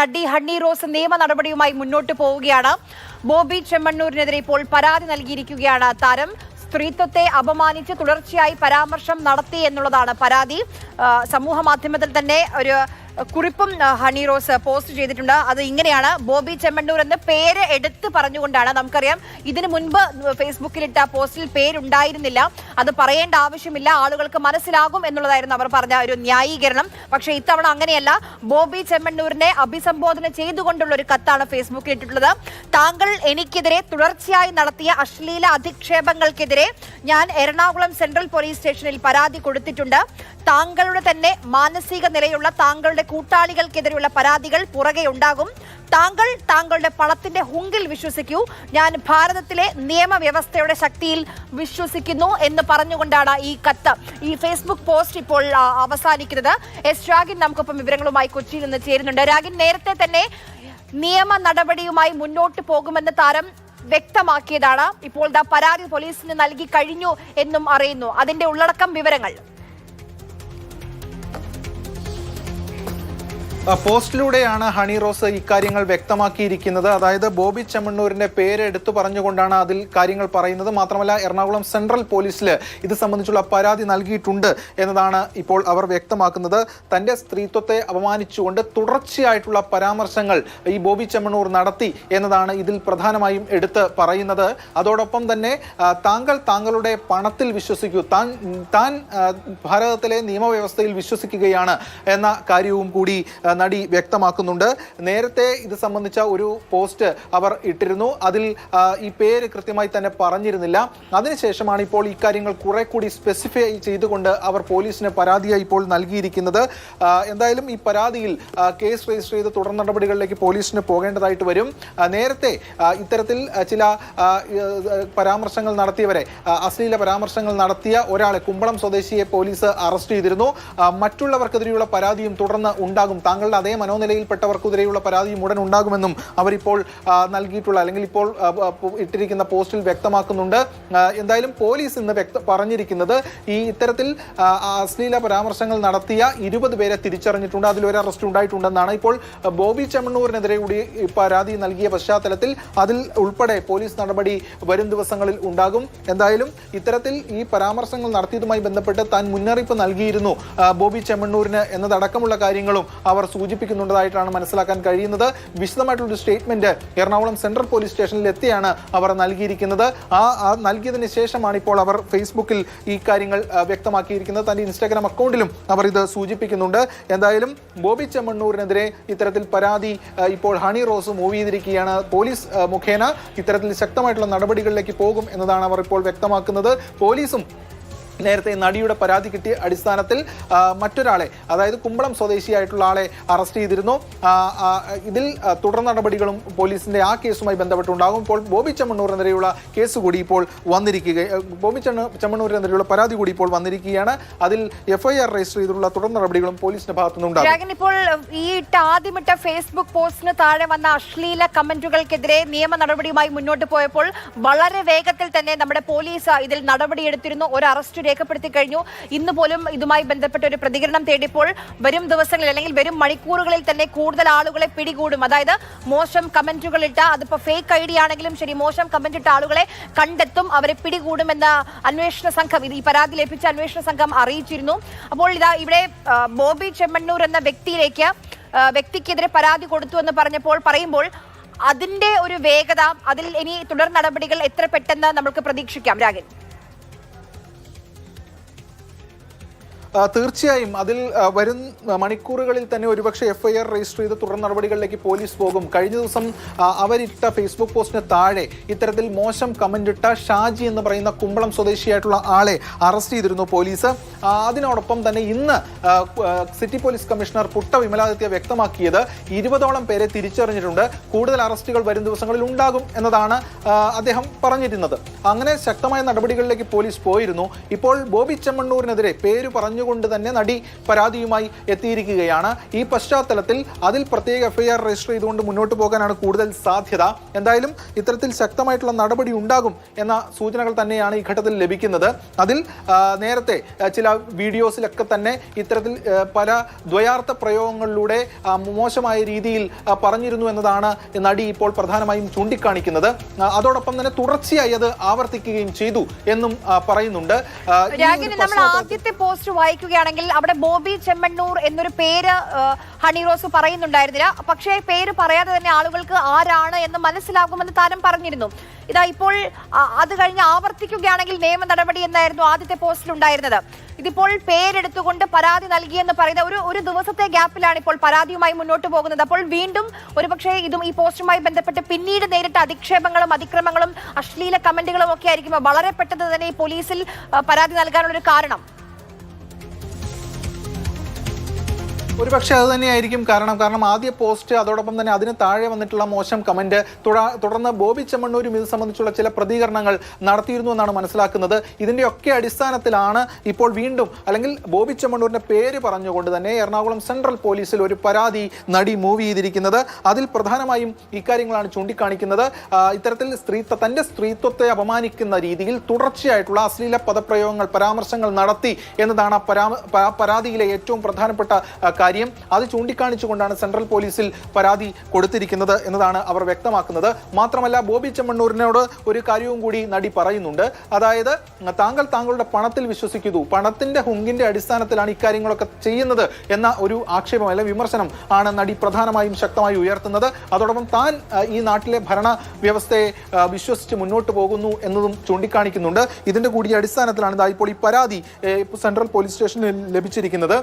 നടി ഹണ്ണി റോസ് നിയമ നടപടിയുമായി മുന്നോട്ട് പോവുകയാണ്. ബോബി ചെമ്മണ്ണൂരിനെതിരെ ഇപ്പോൾ പരാതി നൽകിയിരിക്കുകയാണ് താരം. സ്ത്രീത്വത്തെ അപമാനിച്ച് തുടർച്ചയായി പരാമർശം നടത്തി എന്നുള്ളതാണ് പരാതി. സമൂഹ മാധ്യമത്തിൽ തന്നെ ഒരു കുറിപ്പും ഹണി റോസ് പോസ്റ്റ് ചെയ്തിട്ടുണ്ട്. അത് ഇങ്ങനെയാണ്. ബോബി ചെമ്മണ്ണൂർ എന്ന പേര് എടുത്ത് പറഞ്ഞുകൊണ്ടാണ് നമുക്കറിയാം. ഇതിനു മുൻപ് ഫേസ്ബുക്കിലിട്ട പോസ്റ്റിൽ പേരുണ്ടായിരുന്നില്ല. അത് പറയേണ്ട ആവശ്യമില്ല. ആളുകൾക്ക് മനസ്സിലാകും എന്നുള്ളതായിരുന്നു അവർ പറഞ്ഞ ഒരു ന്യായീകരണം. പക്ഷേ ഇത്തവണ അങ്ങനെയല്ല. ബോബി ചെമ്മണ്ണൂരിനെ അഭിസംബോധന ചെയ്തുകൊണ്ടുള്ള ഒരു കത്താണ് ഫേസ്ബുക്കിൽ ഇട്ടിട്ടുള്ളത് താങ്കൾ എനിക്കെതിരെ തുടർച്ചയായി നടത്തിയ അശ്ലീല അധിക്ഷേപങ്ങൾക്കെതിരെ ഞാൻ എറണാകുളം സെൻട്രൽ പോലീസ് സ്റ്റേഷനിൽ പരാതി കൊടുത്തിട്ടുണ്ട്. താങ്കളുടെ തന്നെ മാനസിക നിലയുള്ള താങ്കളുടെ കൂട്ടാളികൾക്കെതിരെയുള്ള പരാതികൾ പുറകെ ഉണ്ടാകും. താങ്കൾ താങ്കളുടെ പണത്തിന്റെ ഹുങ്കിൽ വിശ്വസിക്കൂ. ഞാൻ ഭാരതത്തിലെ നിയമവ്യവസ്ഥയുടെ ശക്തിയിൽ വിശ്വസിക്കുന്നു എന്ന് പറഞ്ഞുകൊണ്ടാണ് ഈ കത്ത്. ഈ ഫേസ്ബുക്ക് പോസ്റ്റ് ഇപ്പോൾ അവസാനിക്കുന്നത്. എസ് രാഗിൻ നമുക്കൊപ്പം വിവരങ്ങളുമായി കൊച്ചിയിൽ നിന്ന് ചേരുന്നുണ്ട്. രാഗിൻ നേരത്തെ തന്നെ നിയമ നടപടിയുമായി മുന്നോട്ട് പോകുമെന്ന് താരം വ്യക്തമാക്കിയതാണ്. ഇപ്പോൾ ദാ പരാതി പോലീസിന് നൽകി കഴിഞ്ഞു എന്നും അറിയുന്നു. അതിന്റെ ഉള്ളടക്കം വിവരങ്ങൾ. പോസ്റ്റിലൂടെയാണ് ഹണി റോസ് ഇക്കാര്യങ്ങൾ വ്യക്തമാക്കിയിരിക്കുന്നത്. അതായത് ബോബി ചെമ്മണ്ണൂരിന്റെ പേര് എടുത്തു പറഞ്ഞുകൊണ്ടാണ് അതിൽ കാര്യങ്ങൾ പറയുന്നത്. മാത്രമല്ല എറണാകുളം സെൻട്രൽ പോലീസിൽ ഇത് സംബന്ധിച്ചുള്ള പരാതി നൽകിയിട്ടുണ്ട് എന്നതാണ് ഇപ്പോൾ അവർ വ്യക്തമാക്കുന്നത്. തന്റെ സ്ത്രീത്വത്തെ അപമാനിച്ചുകൊണ്ട് തുടർച്ചയായിട്ടുള്ള പരാമർശങ്ങൾ ഈ ബോബി ചെമ്മണ്ണൂർ നടത്തി എന്നതാണ് ഇതിൽ പ്രധാനമായും എടുത്ത് പറയുന്നത്. അതോടൊപ്പം തന്നെ താങ്കൾ താങ്കളുടെ പണത്തിൽ വിശ്വസിക്കൂ. താൻ താൻ ഭാരതത്തിലെ നിയമവ്യവസ്ഥയിൽ വിശ്വസിക്കുകയാണ് എന്ന കാര്യവും കൂടി നടി വ്യക്തമാക്കുന്നുണ്ട്. നേരത്തെ ഇത് സംബന്ധിച്ച ഒരു പോസ്റ്റ് അവർ ഇട്ടിരുന്നു. അതിൽ ഈ പേര് കൃത്യമായി തന്നെ പറഞ്ഞിരുന്നില്ല. അതിനുശേഷമാണ് ഇപ്പോൾ ഇക്കാര്യങ്ങൾ കുറെ കൂടി സ്പെസിഫൈ ചെയ്തുകൊണ്ട് അവർ പോലീസിന് പരാതിയായി ഇപ്പോൾ നൽകിയിരിക്കുന്നത്. എന്തായാലും ഈ പരാതിയിൽ കേസ് രജിസ്റ്റർ ചെയ്ത് തുടർ നടപടികളിലേക്ക് പോലീസിന് പോകേണ്ടതായിട്ട് വരും. നേരത്തെ ഇത്തരത്തിൽ ചില പരാമർശങ്ങൾ നടത്തിയവരെ അശ്ലീല പരാമർശങ്ങൾ നടത്തിയ ഒരാളെ കുമ്പളം സ്വദേശിയെ പോലീസ് അറസ്റ്റ് ചെയ്തിരുന്നു. മറ്റുള്ളവർക്കെതിരെയുള്ള പരാതിയും തുടർന്ന് ഉണ്ടാകും. താങ്കളുടെ അതേ മനോനിലയിൽപ്പെട്ടവർക്കെതിരെയുള്ള പരാതിയും ഉടൻ ഉണ്ടാകുമെന്നും അവരിപ്പോൾ നൽകിയിട്ടുള്ള അല്ലെങ്കിൽ ഇപ്പോൾ ഇട്ടിരിക്കുന്ന പോസ്റ്റിൽ വ്യക്തമാക്കുന്നുണ്ട്. എന്തായാലും പോലീസ് ഇന്ന് വ്യക്ത പറഞ്ഞിരിക്കുന്നത് ഈ ഇത്തരത്തിൽ അശ്ലീല പരാമർശങ്ങൾ നടത്തിയ ഇരുപത് പേരെ തിരിച്ചറിഞ്ഞിട്ടുണ്ട്. അതിലൊരു അറസ്റ്റ് ഉണ്ടായിട്ടുണ്ടെന്നാണ്. ഇപ്പോൾ ബോബി ചെമ്മണ്ണൂരിനെതിരെ കൂടി പരാതി നൽകിയ പശ്ചാത്തലത്തിൽ അതിൽ ഉൾപ്പെടെ പോലീസ് നടപടി വരും ദിവസങ്ങളിൽ ഉണ്ടാകും. എന്തായാലും ഇത്തരത്തിൽ ഈ പരാമർശങ്ങൾ നടത്തിയതുമായി ബന്ധപ്പെട്ട് താൻ മുന്നറിയിപ്പ് നൽകിയിരുന്നു ബോബി ചെമ്മണ്ണൂരിന് എന്നതടക്കമുള്ള കാര്യങ്ങളും അവർ സൂചിപ്പിക്കുന്നുണ്ടതായിട്ടാണ് മനസ്സിലാക്കാൻ കഴിയുന്നത്. വിശദമായിട്ടുള്ള സ്റ്റേറ്റ്മെന്റ് എറണാകുളം സെൻട്രൽ പോലീസ് സ്റ്റേഷനിൽ എത്തിയാണ് അവർ നൽകിയിരിക്കുന്നത്. ആ നൽകിയതിന് ശേഷമാണ് ഇപ്പോൾ അവർ ഫേസ്ബുക്കിൽ ഈ കാര്യങ്ങൾ വ്യക്തമാക്കിയിരിക്കുന്നത്. തന്റെ ഇൻസ്റ്റാഗ്രാം അക്കൗണ്ടിലും അവർ ഇത് സൂചിപ്പിക്കുന്നുണ്ട്. എന്തായാലും ബോബി ചെമ്മണ്ണൂരിനെതിരെ ഇത്തരത്തിൽ പരാതി ഇപ്പോൾ ഹണി റോസ് മൂവ് ചെയ്തിരിക്കുകയാണ് പോലീസ് മുഖേന. ഇത്തരത്തിൽ ശക്തമായിട്ടുള്ള നടപടികളിലേക്ക് പോകും എന്നതാണ് അവർ ഇപ്പോൾ വ്യക്തമാക്കുന്നത്. പോലീസും നേരത്തെ നടിയുടെ പരാതി കിട്ടിയ അടിസ്ഥാനത്തിൽ മറ്റൊരാളെ അതായത് കുമ്പളം സ്വദേശിയായിട്ടുള്ള ആളെ അറസ്റ്റ് ചെയ്തിരുന്നു. ഇതിൽ തുടർ നടപടികളും പോലീസിന്റെ ആ കേസുമായി ബന്ധപ്പെട്ടുണ്ടാകും. ഇപ്പോൾ ബോബി ചെമ്മണ്ണൂരിനെതിരെയുള്ള കേസ് കൂടി ഇപ്പോൾ വന്നിരിക്കുക ബോബി ചെണ്ണ പരാതി കൂടി ഇപ്പോൾ വന്നിരിക്കുകയാണ്. അതിൽ എഫ്ഐആർ രജിസ്റ്റർ ചെയ്തിട്ടുള്ള തുടർ നടപടികളും പോലീസിന്റെ ഭാഗത്തുനിന്നുണ്ടാകും ഇപ്പോൾ ഈ ആദ്യമിട്ട ഫേസ്ബുക്ക് പോസ്റ്റിന് താഴെ വന്ന അശ്ലീല കമന്റുകൾക്കെതിരെ നിയമ നടപടിയുമായി മുന്നോട്ട് പോയപ്പോൾ വളരെ വേഗത്തിൽ തന്നെ നമ്മുടെ പോലീസ് ഇതിൽ നടപടിയെടുത്തിരുന്നു. ഒരു അറസ്റ്റ് രേഖപ്പെടുത്തി കഴിഞ്ഞു ഇന്ന് പോലും ഇതുമായി ബന്ധപ്പെട്ട ഒരു പ്രതികരണം തേടിയപ്പോൾ വരും ദിവസങ്ങളിൽ അല്ലെങ്കിൽ വരും മണിക്കൂറുകളിൽ തന്നെ കൂടുതൽ ആളുകളെ പിടികൂടും. അതായത് മോശം കമന്റുകൾ ഇട്ട അതിപ്പോ ഫേക്ക് ഐ ഡി ആണെങ്കിലും ശരി മോശം കമന്റ് ഇട്ട ആളുകളെ കണ്ടെത്തും അവരെ പിടികൂടുമെന്ന അന്വേഷണ സംഘം ഈ പരാതി ലഭിച്ച അന്വേഷണ സംഘം അറിയിച്ചിരുന്നു. അപ്പോൾ ഇതാ ഇവിടെ ബോബി ചെമ്മണ്ണൂർ എന്ന വ്യക്തിയിലേക്ക് വ്യക്തിക്കെതിരെ പരാതി കൊടുത്തു എന്ന് പറഞ്ഞപ്പോൾ പറയുമ്പോൾ അതിന്റെ ഒരു വേഗത അതിൽ ഇനി തുടർ നടപടികൾ എത്ര പെട്ടെന്ന് നമുക്ക് പ്രതീക്ഷിക്കാം. രാഗൻ. തീർച്ചയായും അതിൽ വരും മണിക്കൂറുകളിൽ തന്നെ ഒരുപക്ഷെ എഫ് ഐ ആർ രജിസ്റ്റർ ചെയ്ത് തുടർ നടപടികളിലേക്ക് പോലീസ് പോകും. കഴിഞ്ഞ ദിവസം അവരിട്ട ഫേസ്ബുക്ക് പോസ്റ്റിന് താഴെ ഇത്തരത്തിൽ മോശം കമന്റ് ഇട്ട ഷാജി എന്ന് പറയുന്ന കുമ്പളം സ്വദേശിയായിട്ടുള്ള ആളെ അറസ്റ്റ് ചെയ്തിരുന്നു പോലീസ്. അതിനോടൊപ്പം തന്നെ ഇന്ന് city police commissioner Putta Vimaladitya വ്യക്തമാക്കിയത് ഇരുപതോളം പേരെ തിരിച്ചറിഞ്ഞിട്ടുണ്ട്. കൂടുതൽ അറസ്റ്റുകൾ വരും ദിവസങ്ങളിൽ ഉണ്ടാകും എന്നതാണ് അദ്ദേഹം പറഞ്ഞിരുന്നത്. അങ്ങനെ ശക്തമായ നടപടികളിലേക്ക് പോലീസ് പോയിരുന്നു. ഇപ്പോൾ ബോബി ചെമ്മണ്ണൂരിനെതിരെ പേര് പറഞ്ഞു പറഞ്ഞുകൊണ്ട് തന്നെ നടി പരാതിയുമായി എത്തിയിരിക്കുകയാണ്. ഈ പശ്ചാത്തലത്തിൽ അതിൽ പ്രത്യേക എഫ്ഐആർ രജിസ്റ്റർ ചെയ്തുകൊണ്ട് മുന്നോട്ട് പോകാനാണ് കൂടുതൽ സാധ്യത. എന്തായാലും ഇത്തരത്തിൽ ശക്തമായിട്ടുള്ള നടപടി ഉണ്ടാകും എന്ന സൂചനകൾ തന്നെയാണ് ഈ ഘട്ടത്തിൽ ലഭിക്കുന്നത്. അതിൽ നേരത്തെ ചില വീഡിയോസിലൊക്കെ തന്നെ ഇത്തരത്തിൽ പല ദ്വയാർത്ഥ പ്രയോഗങ്ങളിലൂടെ മോശമായ രീതിയിൽ പറഞ്ഞിരുന്നു എന്നതാണ് നടി ഇപ്പോൾ പ്രധാനമായും ചൂണ്ടിക്കാണിക്കുന്നത്. അതോടൊപ്പം തന്നെ തുടർച്ചയായി അത് ആവർത്തിക്കുകയും ചെയ്തു എന്നും പറയുന്നുണ്ട്. ആദ്യത്തെ പോസ്റ്റ് വായിക്കുകയാണെങ്കിൽ അവിടെ ബോബി ചെമ്മണ്ണൂർ എന്നൊരു പേര് ഹണി റോസ് പറയുന്നുണ്ടായിരുന്നില്ല. പക്ഷേ പേര് പറയാതെ തന്നെ ആളുകൾക്ക് ആരാണ് എന്ന് മനസ്സിലാകുമെന്ന് താരം പറഞ്ഞിരുന്നു. ഇതാ ഇപ്പോൾ അത് കഴിഞ്ഞ് ആവർത്തിക്കുകയാണെങ്കിൽ നിയമ നടപടി എന്നായിരുന്നു ആദ്യത്തെ പോസ്റ്റിൽ ഉണ്ടായിരുന്നത്. ഇതിപ്പോൾ പേരെടുത്തുകൊണ്ട് പരാതി നൽകിയെന്ന് പറയുന്ന ഒരു ഒരു ദിവസത്തെ ഗ്യാപ്പിലാണ് ഇപ്പോൾ പരാതിയുമായി മുന്നോട്ട് പോകുന്നത്. അപ്പോൾ വീണ്ടും ഒരുപക്ഷെ ഇതും ഈ പോസ്റ്റുമായി ബന്ധപ്പെട്ട് പിന്നീട് നേരിട്ട അധിക്ഷേപങ്ങളും അതിക്രമങ്ങളും അശ്ലീല കമന്റുകളും ഒക്കെ ആയിരിക്കും വളരെ പെട്ടെന്ന് തന്നെ ഈ പോലീസിൽ പരാതി നൽകാനുള്ളൊരു നൽകാനുള്ള ഒരു പക്ഷേ അത് തന്നെയായിരിക്കും കാരണം. കാരണം ആദ്യ പോസ്റ്റ് അതോടൊപ്പം തന്നെ അതിന് താഴെ വന്നിട്ടുള്ള മോശം കമന്റ് തുടർന്ന് ബോബി ചെമ്മണ്ണൂരും ഇത് സംബന്ധിച്ചുള്ള ചില പ്രതികരണങ്ങൾ നടത്തിയിരുന്നു എന്നാണ് മനസ്സിലാക്കുന്നത്. ഇതിന്റെയൊക്കെ അടിസ്ഥാനത്തിലാണ് ഇപ്പോൾ വീണ്ടും അല്ലെങ്കിൽ ബോബി ചെമ്മണ്ണൂരിന്റെ പേര് പറഞ്ഞുകൊണ്ട് തന്നെ എറണാകുളം സെൻട്രൽ പോലീസിൽ ഒരു പരാതി നടി മൂവ് ചെയ്തിരിക്കുന്നത്. അതിൽ പ്രധാനമായും ഇക്കാര്യങ്ങളാണ് ചൂണ്ടിക്കാണിക്കുന്നത്. ഇത്തരത്തിൽ സ്ത്രീത്വ തന്റെ സ്ത്രീത്വത്തെ അപമാനിക്കുന്ന രീതിയിൽ തുടർച്ചയായിട്ടുള്ള അശ്ലീല പദപ്രയോഗങ്ങൾ പരാമർശങ്ങൾ നടത്തി എന്നതാണ് ആ പരാതിയിലെ ഏറ്റവും പ്രധാനപ്പെട്ട ആ, കാര്യം അത് ചൂണ്ടിക്കാണിച്ചുകൊണ്ടാണ് സെൻട്രൽ പോലീസിൽ പരാതി കൊടുത്തിരിക്കുന്നത് എന്നതാണ് അവർ വ്യക്തമാക്കുന്നത്. മാത്രമല്ല ബോബി ചെമ്മണ്ണൂരിനോട് ഒരു കാര്യവും കൂടി നടി പറയുന്നുണ്ട്. അതായത് താങ്കൾ താങ്കളുടെ പണത്തിൽ വിശ്വസിക്കുന്നു. പണത്തിന്റെ ഹുങ്കിന്റെ അടിസ്ഥാനത്തിലാണ് ഇക്കാര്യങ്ങളൊക്കെ ചെയ്യുന്നത് എന്ന ഒരു ആക്ഷേപം അല്ലെങ്കിൽ വിമർശനം ആണ് നടി പ്രധാനമായും ശക്തമായി ഉയർത്തുന്നത്. അതോടൊപ്പം താൻ ഈ നാട്ടിലെ ഭരണ വ്യവസ്ഥയെ വിശ്വസിച്ച് മുന്നോട്ട് പോകുന്നു എന്നതും ചൂണ്ടിക്കാണിക്കുന്നുണ്ട്. ഇതിന്റെ കൂടി അടിസ്ഥാനത്തിലാണ് ഇതായിപ്പോൾ ഈ പരാതി സെൻട്രൽ പോലീസ് സ്റ്റേഷനിൽ ലഭിച്ചിരിക്കുന്നത്.